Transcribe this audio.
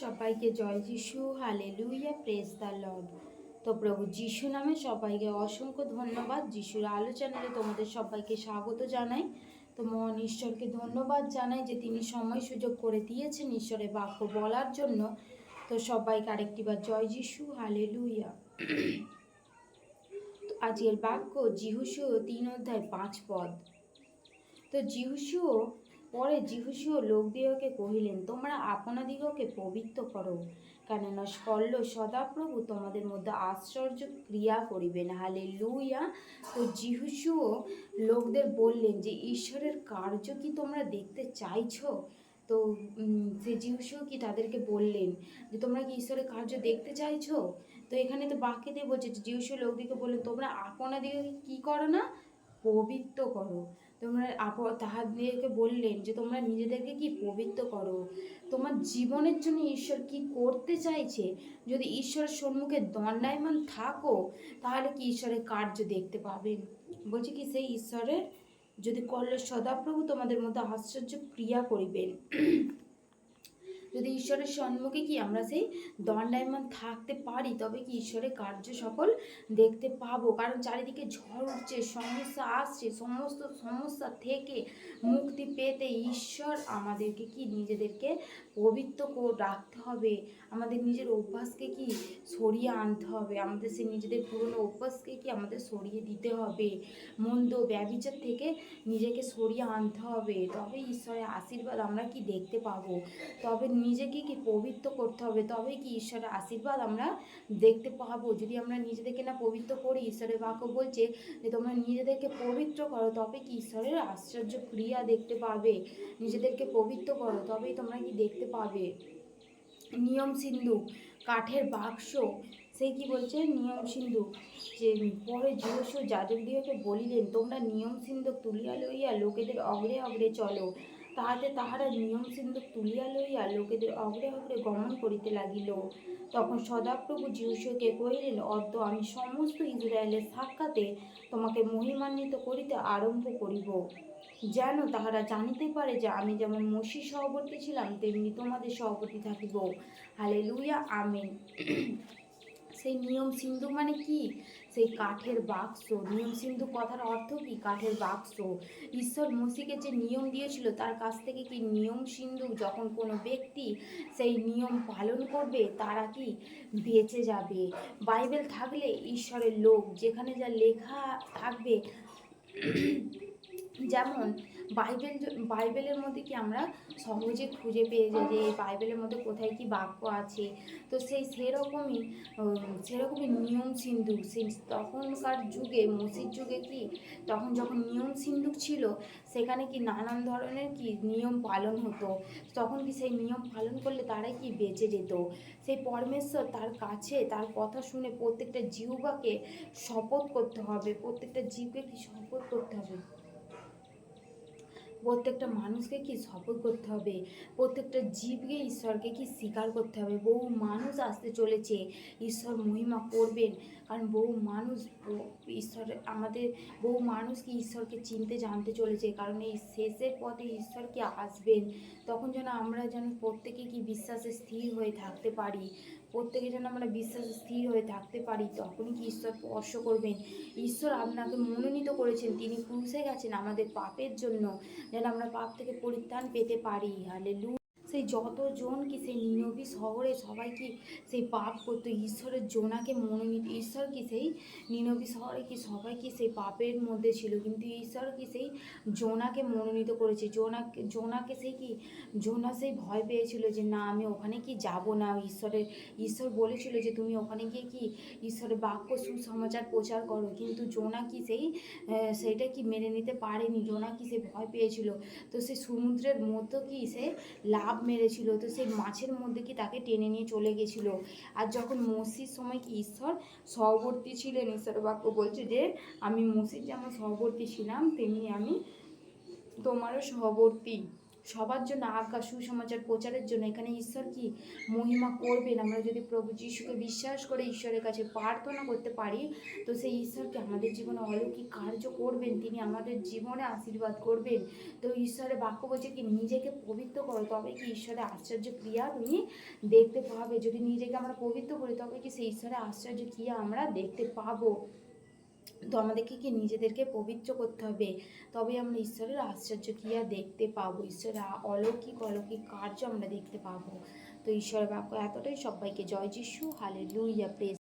সবাইকে জয় যিশু হালে লুইয়া প্রেস দ্য লর্ড তো প্রভু যিশু নামে সবাইকে অসংখ্য ধন্যবাদ। যিশুর আলোচনায় তোমাদের সবাইকে স্বাগত জানাই। তো মহান ঈশ্বরকে ধন্যবাদ জানাই যে তিনি সময় সুযোগ করে দিয়েছেন ঈশ্বরের বাক্য বলার জন্য। তো সবাইকে আরেকটিবার জয় যিশু হালে লুইয়া আজকের বাক্য জিহুসু তিন অধ্যায় পাঁচ পদ। তো জিহুসুও পরে জিহুসুও লোকদিগকে কহিলেন, তোমরা আপনাদিগকে পবিত্র করো, কেননা স্কল্য সদাপ্রভু তোমাদের মধ্যে আশ্চর্য ক্রিয়া করিবেন। হালে লুইয়া তো জিহুসুও লোকদের বললেন যে, ঈশ্বরের কার্য কি তোমরা দেখতে চাইছো? তো সে জিহুসুও কি তাদেরকে বললেন যে, তোমরা কি ঈশ্বরের কার্য দেখতে চাইছো? তো এখানে তো বাক্যতে বলছে যে জিহুসু লোকদিকে বললেন, তোমরা আপনাদিগকে কি করো না? পবিত্র করো। তোমরা আপ তাহাদেরকে বললেন যে, তোমরা নিজেদেরকে কি পবিত্র করো? তোমার জীবনের জন্য ঈশ্বর কি করতে চাইছে? যদি ঈশ্বরের সম্মুখে দণ্ডায়মান থাকো, তাহলে কি ঈশ্বরের কার্য দেখতে পাবেন বলছি কি, সেই ঈশ্বরের যদি করলে সদাপ্রভু তোমাদের মধ্যে আশ্চর্য ক্রিয়া করিবেন। যদি ঈশ্বরের সম্মুখে কি আমরা সেই দণ্ডায়মান থাকতে পারি, তবে কি ঈশ্বরের কার্য সকল দেখতে পাবো? কারণ চারিদিকে ঝড় উঠছে, সমস্যা আসছে, সমস্ত সমস্যা থেকে মুক্তি পেতে ঈশ্বর আমাদেরকে কি নিজেদেরকে পবিত্র রাখতে হবে? আমাদের নিজের অভ্যাসকে কি সরিয়ে আনতে হবে? আমাদের সেই নিজেদের পুরনো অভ্যাসকে কি আমাদের সরিয়ে দিতে হবে? মন্দ ব্যবিচার থেকে নিজেকে সরিয়ে আনতে হবে। তবে ঈশ্বরের আশীর্বাদ আমরা কি দেখতে পাবো? তবে নিজেকে কি পবিত্র করতে হবে? তবে কি ঈশ্বরের আশীর্বাদ আমরা দেখতে পাবো? যদি আমরা নিজেদেরকে না পবিত্র করি, ঈশ্বরের বাক্য বলছে যে তোমরা নিজেদেরকে পবিত্র করো তবে কি ঈশ্বরের আশ্চর্য ক্রিয়া দেখতে পাবে? নিজেদেরকে পবিত্র করো, তবেই তোমরা কি দেখতে পাবে? নিয়ম সিন্ধু, কাঠের বাক্স, সে কি বলছে? নিয়ম সিন্ধু, যে পরে জিজ্ঞেস যাজকদিগকে বলিলেন, তোমরা নিয়ম সিন্ধুক তুলিয়া লইয়া লোকেদের অগ্রে অগ্রে চলো। তাহাতে তাহারা নিয়ম সিন্ধুক তুলিয়া লইয়া লোকেদের অগ্রে অগ্রে গমন করিতে লাগিল। তখন সদাপ্রভু জিহুসকে কহিলেন, অদ্য আমি সমস্ত ইসরায়েলের সাক্ষাতে তোমাকে মহিমান্বিত করিতে আরম্ভ করিব। যেন তাহারা জানিতে পারে যে আমি যেমন মসি সহবর্তী ছিলাম, তেমনি তোমাদের সহবর্তী থাকিব। হালে লুইয়া আমেন। সেই নিয়ম সিন্ধু মানে কি? সেই কাঠের বাক্স, নিয়ম সিন্ধু কথার অর্থ কি? কাঠের বাক্স। ঈশ্বর মসিকে যে নিয়ম দিয়েছিল, তার কাছ থেকে কি নিয়ম সিন্ধু যখন কোনো ব্যক্তি সেই নিয়ম পালন করবে, তারা কি বেঁচে যাবে? বাইবেল থাকলে ঈশ্বরের লোক যেখানে যা লেখা থাকবে যেমন বাইবেল বাইবেলের মধ্যে কি আমরা সহজে খুঁজে পেয়ে যাই যে এই বাইবেলের মধ্যে কোথায় কি বাক্য আছে? তো সেই সেরকমই সেরকমই নিয়ম সিন্ধুক সেই তখনকার যুগে, মসির যুগে কি, তখন যখন নিয়ম সিন্ধুক ছিল, সেখানে কি নানান ধরনের কি নিয়ম পালন হতো? তখন কি সেই নিয়ম পালন করলে তারাই কি বেঁচে যেত? সেই পরমেশ্বর তার কাছে তার কথা শুনে প্রত্যেকটা জিহ্বাকে শপথ করতে হবে। প্রত্যেকটা জীবকে কি শপথ করতে হবে? প্রত্যেকটা মানুষকে কি শপথ করতে হবে? প্রত্যেকটা জীবকে ঈশ্বরকে কি স্বীকার করতে হবে? বহু মানুষ আসতে চলেছে, ঈশ্বর মহিমা করবেন। কারণ বহু মানুষ, ঈশ্বর, আমাদের বহু মানুষ কি ঈশ্বরকে চিনতে, জানতে চলেছে। কারণ এই শেষের পথে ঈশ্বর কি আসবেন? তখন যেন আমরা যেন প্রত্যেকে কি বিশ্বাসে স্থির হয়ে থাকতে পারি। প্রত্যেকে যেন আমরা বিশ্বাস স্থির হয়ে থাকতে পারি, তখনই কি ঈশ্বর স্পর্শ করবেন। ঈশ্বর আপনাকে মনোনীত করেছেন, তিনি ক্রুশে গেছেন আমাদের পাপের জন্য, যেন আমরা পাপ থেকে পরিত্রাণ পেতে পারি। হালে সেই যতজন কি সেই নিনবী শহরে সবাই কি সেই পাপ করতো? ঈশ্বরের জোনাকে মনোনীত, ঈশ্বর কি সেই নিনবী শহরে কি সবাই কি সেই পাপের মধ্যে ছিল? কিন্তু ঈশ্বর কি সেই জোনাকে মনোনীত করেছে? জোনাকে জোনাকে সেই কি, জোনা সেই ভয় পেয়েছিল যে না, আমি ওখানে কি যাব না? ঈশ্বরের, ঈশ্বর বলেছিল যে তুমি ওখানে গিয়ে কি ঈশ্বরের বাক্য সুসমাচার প্রচার করো। কিন্তু জোনা কি সেই সেইটা কি মেনে নিতে পারেনি? জোনা কি সে ভয় পেয়েছিল? তো সে সমুদ্রের মধ্যে কি সে লাভ মেরেছিল। তো সেই মাছের মধ্যে কি তাকে টেনে নিয়ে চলে গেছিল? আর যখন মসির সময় কি ঈশ্বর সহবর্তী ছিলেন? ঈশ্বর বাক্য বলছে যে, আমি মসির যেমন সহবর্তী ছিলাম, তেমনি আমি তোমারও সহবর্তী। সবার জন্য আজ্ঞা, সুসমাচার প্রচারের জন্য। এখানে ঈশ্বর কি মহিমা করবেন? আমরা যদি প্রভু যিশুকে বিশ্বাস করে ঈশ্বরের কাছে প্রার্থনা করতে পারি, তো সেই ঈশ্বরকে আমাদের জীবনে অলৌকিক কার্য করবেন। তিনি আমাদের জীবনে আশীর্বাদ করবেন। তো ঈশ্বরের বাক্য বলছে কি, নিজেকে পবিত্র করো, তবে কি ঈশ্বরের আশ্চর্য ক্রিয়া তুমি দেখতে পাবে। যদি নিজেকে আমরা পবিত্র করি, তবে কি সেই ঈশ্বরের আশ্চর্য ক্রিয়া আমরা দেখতে পাবো। তো আমাদেরকে কি নিজেদেরকে পবিত্র করতে হবে? তবে আমরা ঈশ্বরের আশ্চর্য ক্রিয়া দেখতে পাবো। ঈশ্বরের অলৌকিক অলৌকিক কার্য আমরা দেখতে পাবো। তো ঈশ্বরের বাক্য এতটাই সবাইকে। জয় যিশু। হালে লুইয়া প্রেস